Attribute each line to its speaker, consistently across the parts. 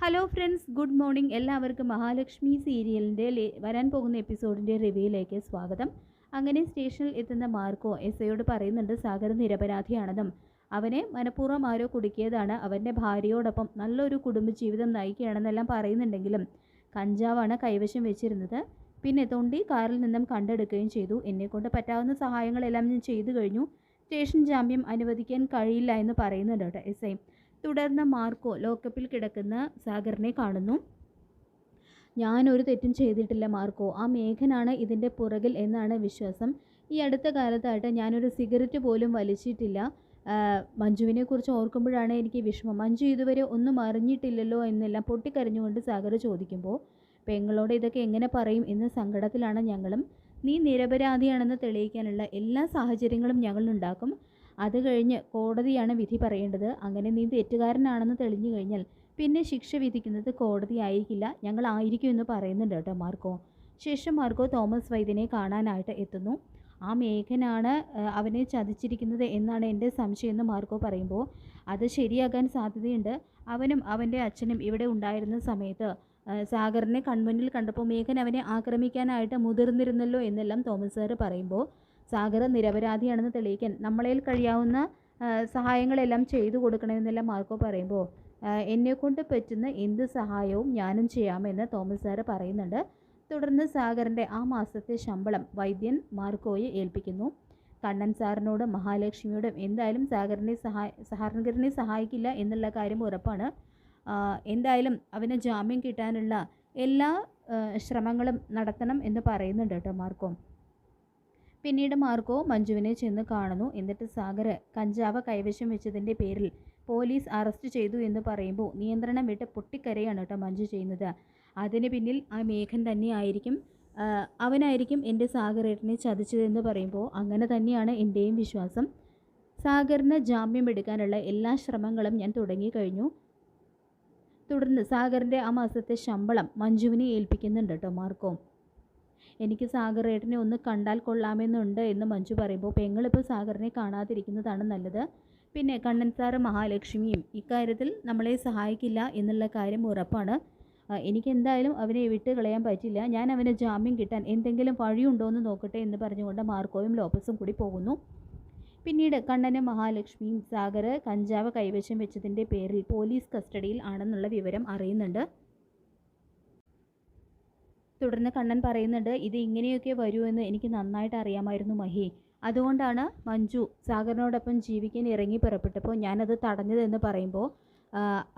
Speaker 1: Hello friends good morning എല്ലാവർക്കും മഹാലക്ഷ്മി സീരിയലിന്റെ വരാൻ പോകുന്ന എപ്പിസോഡിന്റെ റിവ്യൂയിലേക്ക് സ്വാഗതം. അങ്ങനെ സ്റ്റേഷനിൽ എത്തുന്ന മാർക്കോ എസ് ഐയോട് പറയുന്നുണ്ട് സാഗർ നിരപരാധിയാണെന്നും. അവനെ മനഃപൂർവം ആരോ കുടുക്കിയതാണ്. അവന്റെ ഭാര്യയോടൊപ്പം നല്ലൊരു കുടുംബജീവിതം നയിക്കുകയാണെന്നെല്ലാം പറയുന്നുണ്ടെങ്കിലും കഞ്ചാവാണ് കൈവശം വെച്ചിരുന്നത്. പിന്നെ തൊണ്ടി കാറിൽ നിന്നും കണ്ടെടുക്കുകയും ചെയ്തു. എന്നെക്കൊണ്ട് പറ്റാവുന്ന സഹായങ്ങളെല്ലാം ഞാൻ ചെയ്തു കഴിഞ്ഞു. സ്റ്റേഷൻ ജാമ്യം അനുവദിക്കാൻ കഴിയില്ല എന്ന് പറയുന്നുണ്ട് കേട്ടോ എസ് ഐ. തുടർന്ന് മാർക്കോ ലോക്കപ്പിൽ കിടക്കുന്ന സാഗറിനെ കാണുന്നു. ഞാനൊരു തെറ്റും ചെയ്തിട്ടില്ല മാർക്കോ. ആ മേഘനാണ് ഇതിന്റെ പുറകിൽ എന്നാണ് വിശ്വാസം. ഈ അടുത്ത കാലത്തായിട്ട് ഞാനൊരു സിഗരറ്റ് പോലും വലിച്ചിട്ടില്ല. മഞ്ജുവിനെ കുറിച്ച് ഓർക്കുമ്പോഴാണ് എനിക്ക് വിഷമം. മഞ്ജു ഇതുവരെ ഒന്നും അറിഞ്ഞിട്ടില്ലല്ലോ എന്നെല്ലാം പൊട്ടിക്കരഞ്ഞുകൊണ്ട് സാഗർ ചോദിക്കുമ്പോൾ പെങ്ങളോട് ഇതൊക്കെ എങ്ങനെ പറയും? എന്ന സങ്കടത്തിലാണ് ഞങ്ങളും. നീ നിരപരാധിയാണെന്ന് തെളിയിക്കാനുള്ള എല്ലാ സാഹചര്യങ്ങളും ഞങ്ങൾ ഉണ്ടാക്കും അത് കഴിഞ്ഞ് കോടതിയാണ് വിധി പറയേണ്ടത്. അങ്ങനെ നീ തെറ്റുകാരനാണെന്ന് തെളിഞ്ഞു കഴിഞ്ഞാൽ പിന്നെ ശിക്ഷ വിധിക്കുന്നത് കോടതി ആയിരിക്കില്ല. ഞങ്ങൾ ആയിരിക്കും എന്ന് പറയുന്നുണ്ട് കേട്ടോ മാർക്കോ. ശേഷം മാർക്കോ തോമസ് വൈദ്യനെ കാണാനായിട്ട് എത്തുന്നു. ആ മേഘനാണ് അവനെ ചതിച്ചിരിക്കുന്നത് എന്നാണ് എന്റെ സംശയം എന്ന് മാർക്കോ പറയുമ്പോൾ അത് ശരിയാകാൻ സാധ്യതയുണ്ട്. അവനും അവന്റെ അച്ഛനും ഇവിടെ ഉണ്ടായിരുന്ന സമയത്ത് സാഗറിനെ കൺമുന്നിൽ കണ്ടപ്പോൾ മേഘൻ അവനെ ആക്രമിക്കാനായിട്ട് മുതിർന്നിരുന്നല്ലോ എന്നെല്ലാം തോമസ് സാറ് പറയുമ്പോൾ സാഗർ നിരപരാധിയാണെന്ന് തെളിയിക്കാൻ നമ്മളേൽ കഴിയാവുന്ന സഹായങ്ങളെല്ലാം ചെയ്തു കൊടുക്കണമെന്നെല്ലാം മാർക്കോ പറയുമ്പോൾ എന്നെക്കൊണ്ട് പറ്റുന്ന എന്ത് സഹായവും ഞാനും ചെയ്യാമെന്ന് തോമസ് സാറ് പറയുന്നുണ്ട്. തുടർന്ന് സാഗറിന്റെ ആ മാസത്തെ ശമ്പളം വൈദ്യൻ മാർക്കോയെ ഏൽപ്പിക്കുന്നു. കണ്ണൻ സാറിനോടും മഹാലക്ഷ്മിയോടും എന്തായാലും സാഗറിനെ സഹായ സഹകരണനെ സഹായിക്കില്ല എന്നുള്ള കാര്യം ഉറപ്പാണ്. എന്തായാലും അവന് ജാമ്യം കിട്ടാനുള്ള എല്ലാ ശ്രമങ്ങളും നടത്തണം എന്ന് പറയുന്നുണ്ട് കേട്ടോ മാർക്കോ. പിന്നീട് മാർക്കോ മഞ്ജുവിനെ ചെന്ന് കാണുന്നു. എന്നിട്ട് സാഗർ കഞ്ചാവ് കൈവശം വെച്ചതിന്റെ പേരിൽ പോലീസ് അറസ്റ്റ് ചെയ്തു എന്ന് പറയുമ്പോൾ നിയന്ത്രണം വിട്ട് പൊട്ടിക്കരയാണ് കേട്ടോ മഞ്ജു ചെയ്യുന്നത്. അതിന് പിന്നിൽ ആ മേഘൻ തന്നെയായിരിക്കും അവനായിരിക്കും എന്റെ സാഗറേട്ടനെ ചതിച്ചതെന്ന് പറയുമ്പോൾ അങ്ങനെ തന്നെയാണ് എന്റെയും വിശ്വാസം. സാഗറിന് ജാമ്യം എടുക്കാനുള്ള എല്ലാ ശ്രമങ്ങളും ഞാൻ തുടങ്ങിക്കഴിഞ്ഞു തുടർന്ന് സാഗറിന്റെ ആ മാസത്തെ ശമ്പളം മഞ്ജുവിനെ ഏൽപ്പിക്കുന്നുണ്ട് കേട്ടോ മാർക്കോ. എനിക്ക് സാഗറേട്ടനെ ഒന്ന് കണ്ടാൽ കൊള്ളാമെന്നുണ്ട് എന്ന് മഞ്ജു പറയുമ്പോൾ പെങ്ങളിപ്പോൾ സാഗറിനെ കാണാതിരിക്കുന്നതാണ് നല്ലത്. പിന്നെ കണ്ണൻ സാറ് മഹാലക്ഷ്മിയും ഇക്കാര്യത്തിൽ നമ്മളെ സഹായിക്കില്ല എന്നുള്ള കാര്യം ഉറപ്പാണ്. എനിക്ക് എന്തായാലും അവനെ വിട്ട് കളയാൻ പറ്റില്ല. ഞാൻ അവന് ജാമ്യം കിട്ടാൻ എന്തെങ്കിലും വഴിയുണ്ടോ എന്ന് നോക്കട്ടെ എന്ന് പറഞ്ഞുകൊണ്ട് മാർക്കോയും ലോപ്പസും കൂടി പോകുന്നു. പിന്നീട് കണ്ണനും മഹാലക്ഷ്മിയും സാഗർ കഞ്ചാവ് കൈവശം വെച്ചതിന്റെ പേരിൽ പോലീസ് കസ്റ്റഡിയിൽ ആണെന്നുള്ള വിവരം അറിയുന്നുണ്ട്. തുടർന്ന് കണ്ണൻ പറയുന്നുണ്ട് ഇത് ഇങ്ങനെയൊക്കെ വരുമെന്ന് എനിക്ക് നന്നായിട്ട് അറിയാമായിരുന്നു മഹി. അതുകൊണ്ടാണ് മഞ്ജു സാഗറിനോടൊപ്പം ജീവിക്കാൻ ഇറങ്ങി പുറപ്പെട്ടപ്പോൾ ഞാനത് തടഞ്ഞതെന്ന് പറയുമ്പോൾ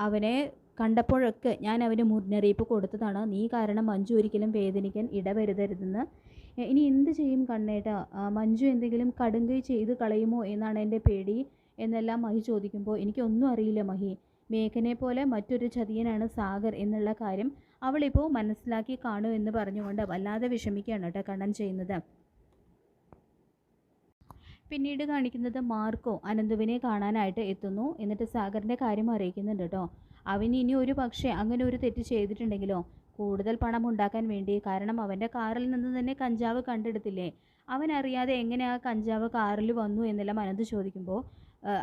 Speaker 1: അവനെ കണ്ടപ്പോഴൊക്കെ ഞാൻ അവന് മുന്നറിയിപ്പ് കൊടുത്തതാണ്. നീ കാരണം മഞ്ജു ഒരിക്കലും വേദനിക്കാൻ ഇടവരുതരുതെന്ന്. ഇനി എന്ത് ചെയ്യും കണ്ണേട്ട? മഞ്ജു എന്തെങ്കിലും കടുങ്കൈ ചെയ്ത് കളയുമോ എന്നാണ് എന്റെ പേടി എന്നെല്ലാം മഹി ചോദിക്കുമ്പോൾ എനിക്കൊന്നും അറിയില്ല മഹി. മേഘനെ പോലെ മറ്റൊരു ചതിയനാണ് സാഗർ എന്നുള്ള കാര്യം അവളിപ്പോൾ മനസ്സിലാക്കി കാണൂ എന്ന് പറഞ്ഞുകൊണ്ട് വല്ലാതെ വിഷമിക്കുകയാണ് കേട്ടോ കണ്ണൻ ചെയ്യുന്നത്. പിന്നീട് കാണിക്കുന്നത് മാർക്കോ അനന്തുവിനെ കാണാനായിട്ട് എത്തുന്നു. എന്നിട്ട് സാഗറിന്റെ കാര്യം അറിയിക്കുന്നുണ്ട് കേട്ടോ. അവൻ ഇനി ഒരു പക്ഷേ അങ്ങനെ ഒരു തെറ്റ് ചെയ്തിട്ടുണ്ടെങ്കിലോ കൂടുതൽ പണം ഉണ്ടാക്കാൻ വേണ്ടി. കാരണം അവന്റെ കാറിൽ നിന്ന് തന്നെ കഞ്ചാവ് കണ്ടെടുത്തില്ലേ? അവൻ അറിയാതെ എങ്ങനെ ആ കഞ്ചാവ് കാറിൽ വന്നു എന്നെല്ലാം അനന്ത് ചോദിക്കുമ്പോൾ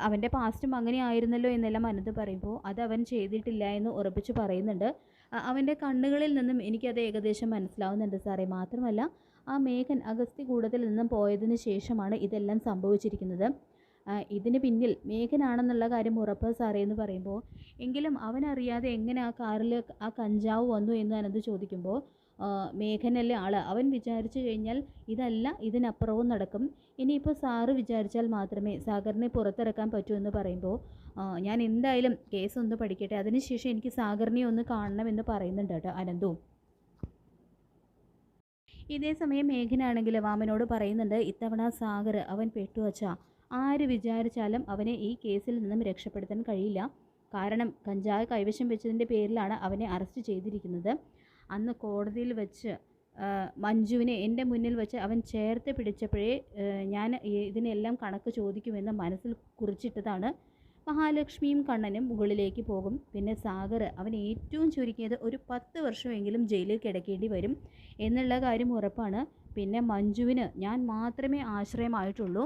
Speaker 1: അവന്റെ പാസ്റ്റും അങ്ങനെ ആയിരുന്നല്ലോ എന്നെല്ലാം അനന്ത് പറയുമ്പോൾ അത് അവൻ ചെയ്തിട്ടില്ല എന്ന് ഉറപ്പിച്ച് പറയുന്നുണ്ട്. അവന്റെ കണ്ണുകളിൽ നിന്നും എനിക്കത് ഏകദേശം മനസ്സിലാവുന്നുണ്ട് സാറേ. മാത്രമല്ല ആ മേഘൻ അഗസ്തി കൂടത്തിൽ നിന്നും പോയതിന് ശേഷമാണ് ഇതെല്ലാം സംഭവിച്ചിരിക്കുന്നത്. ഇതിന് പിന്നിൽ മേഘനാണെന്നുള്ള കാര്യം ഉറപ്പ് സാറേ എന്ന് പറയുമ്പോൾ എങ്കിലും അവനറിയാതെ എങ്ങനെ ആ കാറിൽ ആ കഞ്ചാവ് വന്നു എന്ന് അനന്ത് ചോദിക്കുമ്പോൾ മേഘനല്ലേ ആൾ. അവൻ വിചാരിച്ചു കഴിഞ്ഞാൽ ഇതല്ല ഇതിനപ്പുറവും നടക്കും. ഇനിയിപ്പോൾ സാറ് വിചാരിച്ചാൽ മാത്രമേ സാഗറിനെ പുറത്തിറക്കാൻ പറ്റൂ എന്ന് പറയുമ്പോൾ ഞാൻ എന്തായാലും കേസ് ഒന്ന് പഠിക്കട്ടെ. അതിനുശേഷം എനിക്ക് സാഗറിനെ ഒന്ന് കാണണമെന്ന് പറയുന്നുണ്ട് കേട്ടോ അനന്തു. ഇതേ സമയം മേഘനാണെങ്കിൽ വാമനോട് പറയുന്നുണ്ട് ഇത്തവണ സാഗർ അവൻ പെട്ടുവച്ച ആര് വിചാരിച്ചാലും അവനെ ഈ കേസിൽ നിന്നും രക്ഷപ്പെടുത്താൻ കഴിയില്ല. കാരണം കഞ്ചാവ് കൈവശം വെച്ചതിന്റെ പേരിലാണ് അവനെ അറസ്റ്റ് ചെയ്തിരിക്കുന്നത്. അന്ന് കോടതിയിൽ വെച്ച് മഞ്ജുവിനെ എന്റെ മുന്നിൽ വെച്ച് അവൻ ചേർത്ത് പിടിച്ചപ്പോഴേ ഞാൻ ഇതിനെല്ലാം കണക്ക് ചോദിക്കുമെന്ന് മനസ്സിൽ കുറിച്ചിട്ടതാണ് മഹാലക്ഷ്മിയും കണ്ണനും മുകളിലേക്ക് പോകും. പിന്നെ സാഗർ അവൻ ഏറ്റവും ചുരുക്കിയത് ഒരു പത്ത് വർഷമെങ്കിലും ജയിലിൽ കിടക്കേണ്ടി വരും എന്നുള്ള കാര്യം ഉറപ്പാണ്. പിന്നെ മഞ്ജുവിന് ഞാൻ മാത്രമേ ആശ്രയമായിട്ടുള്ളൂ.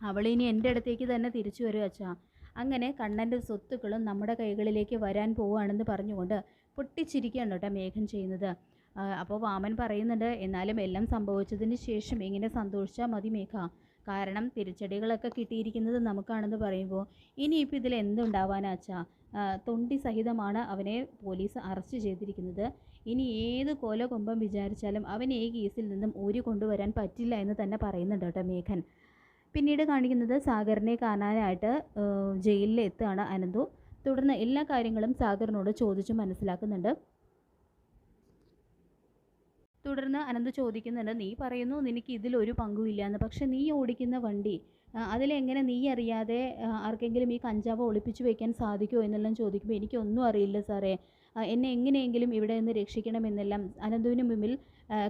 Speaker 1: അവളിനി എന്റെ അടുത്തേക്ക് തന്നെ തിരിച്ചു വരും അച്ഛാ. അങ്ങനെ കണ്ണന്റെ സ്വത്തുക്കളും നമ്മുടെ കൈകളിലേക്ക് വരാൻ പോവുകയാണെന്ന് പറഞ്ഞുകൊണ്ട് പൊട്ടിച്ചിരിക്കുകയാണ് കേട്ടോ മേഘൻ ചെയ്യുന്നത്. അപ്പോൾ വാമൻ പറയുന്നുണ്ട് എന്നാലും എല്ലാം സംഭവിച്ചതിന് ശേഷം ഇങ്ങനെ സന്തോഷിച്ചാൽ മതി മേഘ. കാരണം തിരിച്ചടികളൊക്കെ കിട്ടിയിരിക്കുന്നത് നമുക്കാണെന്ന് പറയുമ്പോൾ ഇനിയിപ്പോൾ ഇതിൽ എന്തുണ്ടാവാനാച്ചാ തൊണ്ടി സഹിതമാണ് അവനെ പോലീസ് അറസ്റ്റ് ചെയ്തിരിക്കുന്നത്. ഇനി ഏത് കൊല കൊമ്പം വിചാരിച്ചാലും അവൻ ഈ കേസിൽ നിന്നും ഊരി കൊണ്ടുവരാൻ പറ്റില്ല എന്ന് തന്നെ പറയുന്നുണ്ട് കേട്ടോ മേഘൻ. പിന്നീട് കാണിക്കുന്നത് സാഗറിനെ കാണാനായിട്ട് ജയിലിൽ എത്തുകയാണ് അനന്തു. തുടർന്ന് എല്ലാ കാര്യങ്ങളും സാഗറിനോട് ചോദിച്ചു മനസ്സിലാക്കുന്നുണ്ട്. തുടർന്ന് അനന്ത് ചോദിക്കുന്നുണ്ട് നീ പറയുന്നു നിനക്ക് ഇതിലൊരു പങ്കുമില്ല എന്ന്. പക്ഷെ നീ ഓടിക്കുന്ന വണ്ടി അതിലെങ്ങനെ നീ അറിയാതെ ആർക്കെങ്കിലും ഈ കഞ്ചാവ് ഒളിപ്പിച്ചു വെക്കാൻ സാധിക്കുമോ എന്നെല്ലാം ചോദിക്കുമ്പോൾ എനിക്കൊന്നും അറിയില്ല സാറേ. എന്നെ എങ്ങനെയെങ്കിലും ഇവിടെ നിന്ന് രക്ഷിക്കണമെന്നെല്ലാം അനന്തുവിന് മുമ്പിൽ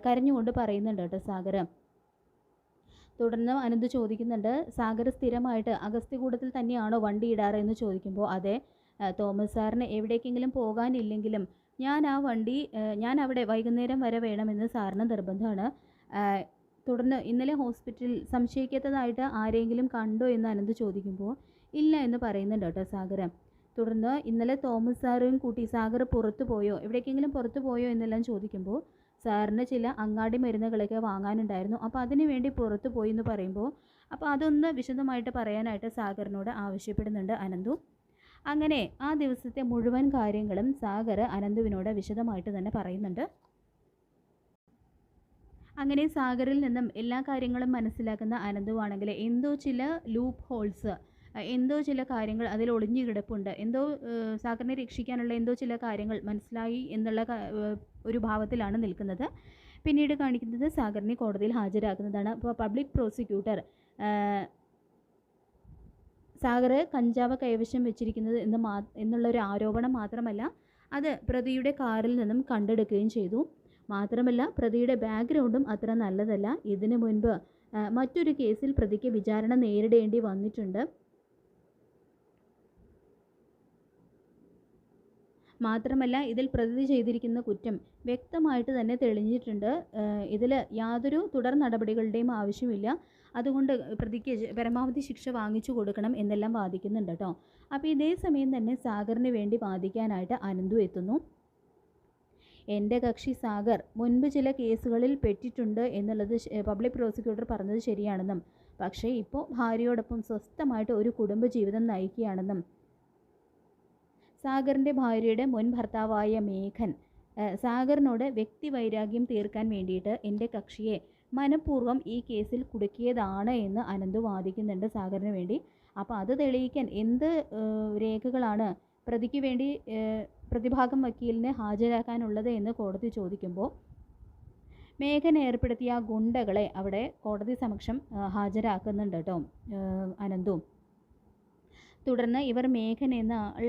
Speaker 1: കരഞ്ഞുകൊണ്ട് പറയുന്നുണ്ട് കേട്ടോ സാഗർ. തുടർന്ന് അനന്ത് ചോദിക്കുന്നുണ്ട് സാഗർ സ്ഥിരമായിട്ട് അഗസ്ത്യകൂടത്തിൽ തന്നെയാണോ വണ്ടി ഇടാറ്? എന്ന് ചോദിക്കുമ്പോൾ അതെ. തോമസ് സാറിന് എവിടേക്കെങ്കിലും പോകാനില്ലെങ്കിലും ഞാൻ ആ വണ്ടി ഞാൻ അവിടെ വൈകുന്നേരം വരെ വേണമെന്ന് സാറിന് നിർബന്ധമാണ്. തുടർന്ന് ഇന്നലെ ഹോസ്പിറ്റലിൽ സംശയിക്കാത്തതായിട്ട് ആരെങ്കിലും കണ്ടോ എന്ന് അനന്ത് ചോദിക്കുമ്പോൾ ഇല്ല എന്ന് പറയുന്നുണ്ട് കേട്ടോ സാഗർ തുടർന്ന് ഇന്നലെ തോമസ് സാറും കൂട്ടി സാഗർ പുറത്തു പോയോ എവിടേക്കെങ്കിലും പുറത്തു പോയോ എന്നെല്ലാം ചോദിക്കുമ്പോൾ സാറിന് ചില അങ്ങാടി മരുന്നുകളൊക്കെ വാങ്ങാനുണ്ടായിരുന്നു. അപ്പോൾ അതിനുവേണ്ടി പുറത്തു പോയി എന്ന് പറയുമ്പോൾ അപ്പോൾ അതൊന്ന് വിശദമായിട്ട് പറയാനായിട്ട് സാഗറിനോട് ആവശ്യപ്പെടുന്നുണ്ട് അനന്തു. അങ്ങനെ ആ ദിവസത്തെ മുഴുവൻ കാര്യങ്ങളും സാഗർ അനന്തുവിനോട് വിശദമായിട്ട് തന്നെ പറയുന്നുണ്ട്. അങ്ങനെ സാഗറിൽ നിന്നും എല്ലാ കാര്യങ്ങളും മനസ്സിലാക്കുന്ന അനന്തുവാണെങ്കിൽ എന്തോ ചില ലൂപ്പ് ഹോൾസ് എന്തോ ചില കാര്യങ്ങൾ അതിൽ ഒളിഞ്ഞു കിടപ്പുണ്ട്. എന്തോ സാഗറിനെ രക്ഷിക്കാനുള്ള എന്തോ ചില കാര്യങ്ങൾ മനസ്സിലായി എന്നുള്ള ഒരു ഭാവത്തിലാണ് നിൽക്കുന്നത്. പിന്നീട് കാണിക്കുന്നത് സാഗറിനെ കോടതിയിൽ ഹാജരാക്കുന്നതാണ്. അപ്പോൾ പബ്ലിക് പ്രോസിക്യൂട്ടർ സാഗർ കഞ്ചാവ് കൈവശം വെച്ചിരിക്കുന്നത് എന്ന് മാ എന്നുള്ളൊരു ആരോപണം മാത്രമല്ല അത് പ്രതിയുടെ കാറിൽ നിന്നും കണ്ടെടുക്കുകയും ചെയ്തു. മാത്രമല്ല പ്രതിയുടെ ബാക്ക്ഗ്രൗണ്ടും അത്ര നല്ലതല്ല. ഇതിനു മുൻപ് മറ്റൊരു കേസിൽ പ്രതിക്ക് വിചാരണ നേരിടേണ്ടി വന്നിട്ടുണ്ട്. മാത്രമല്ല ഇതിൽ പ്രതി ചെയ്തിരിക്കുന്ന കുറ്റം വ്യക്തമായിട്ട് തന്നെ തെളിഞ്ഞിട്ടുണ്ട്. ഇതിൽ യാതൊരു തുടർ നടപടികളുടെയും ആവശ്യമില്ല. അതുകൊണ്ട് പ്രതിക്ക് പരമാവധി ശിക്ഷ വാങ്ങിച്ചു കൊടുക്കണം എന്നെല്ലാം വാദിക്കുന്നുണ്ട് കേട്ടോ. അപ്പോൾ ഇതേ സമയം തന്നെ സാഗറിന് വേണ്ടി വാദിക്കാനായിട്ട് അനന്തു എത്തുന്നു. എന്റെ കക്ഷി സാഗർ മുൻപ് ചില കേസുകളിൽ പെട്ടിട്ടുണ്ട് എന്നുള്ളത് പബ്ലിക് പ്രോസിക്യൂട്ടർ പറഞ്ഞത് ശരിയാണെന്നും പക്ഷേ ഇപ്പോൾ ഭാര്യയോടൊപ്പം സ്വസ്ഥമായിട്ട് ഒരു കുടുംബജീവിതം നയിക്കുകയാണെന്നും സാഗറിന്റെ ഭാര്യയുടെ മുൻ ഭർത്താവായ മേഘൻ സാഗറിനോട് വ്യക്തിവൈരാഗ്യം തീർക്കാൻ വേണ്ടിയിട്ട് എന്റെ കക്ഷിയെ മനഃപൂർവം ഈ കേസിൽ കുടുക്കിയതാണ് എന്ന് അനന്തു വാദിക്കുന്നുണ്ട് സാഗറിന് വേണ്ടി. അപ്പോൾ അത് തെളിയിക്കാൻ എന്ത് രേഖകളാണ് പ്രതിക്ക് വേണ്ടി പ്രതിഭാഗം വക്കീലിനെ ഹാജരാക്കാനുള്ളത് എന്ന് കോടതി ചോദിക്കുമ്പോൾ മേഘൻ ഏർപ്പെടുത്തിയ ഗുണ്ടകളെ അവിടെ കോടതി സമക്ഷം ഹാജരാക്കുന്നുണ്ട് കേട്ടോ അനന്തും. തുടർന്ന് ഇവർ മേഘൻ എന്ന ആൾ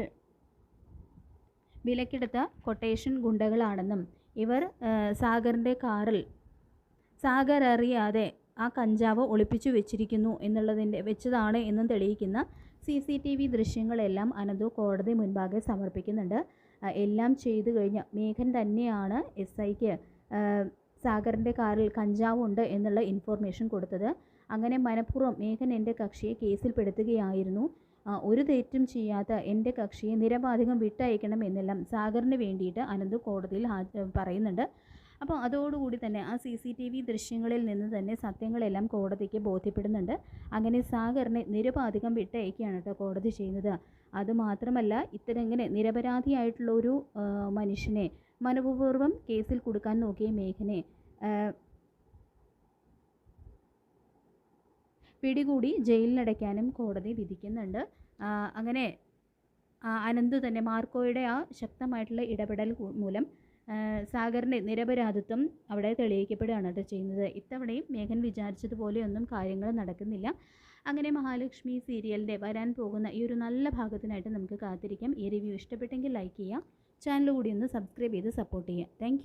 Speaker 1: വിലക്കെടുത്ത കൊട്ടേഷൻ ഗുണ്ടകളാണെന്നും ഇവർ സാഗറിന്റെ കാറിൽ സാഗർ അറിയാതെ ആ കഞ്ചാവ് ഒളിപ്പിച്ചു വെച്ചിരിക്കുന്നു എന്നുള്ളതിന്റെ വെച്ചതാണ് എന്നും തെളിയിക്കുന്ന സി സി ടി വി ദൃശ്യങ്ങളെല്ലാം അനന്തു കോടതി മുൻപാകെ സമർപ്പിക്കുന്നുണ്ട്. എല്ലാം ചെയ്തു കഴിഞ്ഞ മേഘൻ തന്നെയാണ് എസ് ഐക്ക് സാഗറിന്റെ കാറിൽ കഞ്ചാവുണ്ട് എന്നുള്ള ഇൻഫോർമേഷൻ കൊടുത്തത്. അങ്ങനെ മനഃപൂർവം മേഘൻ എന്റെ കക്ഷിയെ കേസിൽപ്പെടുത്തുകയായിരുന്നു. ഒരു തെറ്റും ചെയ്യാത്ത എന്റെ കക്ഷിയെ നിരപാധികം വിട്ടയക്കണം എന്നെല്ലാം സാഗറിന് വേണ്ടിയിട്ട് അനന്ത് കോടതിയിൽ പറയുന്നുണ്ട്. അപ്പോൾ അതോടുകൂടി തന്നെ ആ സി സി ടി വി ദൃശ്യങ്ങളിൽ നിന്ന് തന്നെ സത്യങ്ങളെല്ലാം കോടതിക്ക് ബോധ്യപ്പെടുന്നുണ്ട്. അങ്ങനെ സാഗറിനെ നിരപാധികം വിട്ടയക്കുകയാണ് കേട്ടോ കോടതി ചെയ്യുന്നത്. അതുമാത്രമല്ല ഇത്തരം ഇങ്ങനെ നിരപരാധിയായിട്ടുള്ള ഒരു മനുഷ്യനെ മനഃപൂർവം കേസിൽ കൊടുക്കാൻ നോക്കിയ മേഘനെ പിടികൂടി ജയിലിലടയ്ക്കാനും കോടതി വിധിക്കുന്നുണ്ട്. അങ്ങനെ അനന്ത് തന്നെ മാർക്കോയുടെ ആ ശക്തമായിട്ടുള്ള ഇടപെടൽ മൂലം സാഗറിന്റെ നിരപരാധിത്വം അവിടെ തെളിയിക്കപ്പെടുകയാണ് കേട്ടോ ചെയ്യുന്നത്. ഇത്തവണയും മേഘൻ വിചാരിച്ചതുപോലെയൊന്നും കാര്യങ്ങൾ നടക്കുന്നില്ല. അങ്ങനെ മഹാലക്ഷ്മി സീരിയലിന്റെ വരാൻ പോകുന്ന ഈ ഒരു നല്ല ഭാഗത്തിനായിട്ട് നമുക്ക് കാത്തിരിക്കാം. ഈ റിവ്യൂ ഇഷ്ടപ്പെട്ടെങ്കിൽ ലൈക്ക് ചെയ്യുക. ചാനൽ കൂടി ഒന്ന് സബ്സ്ക്രൈബ് ചെയ്ത് സപ്പോർട്ട് ചെയ്യുക. താങ്ക്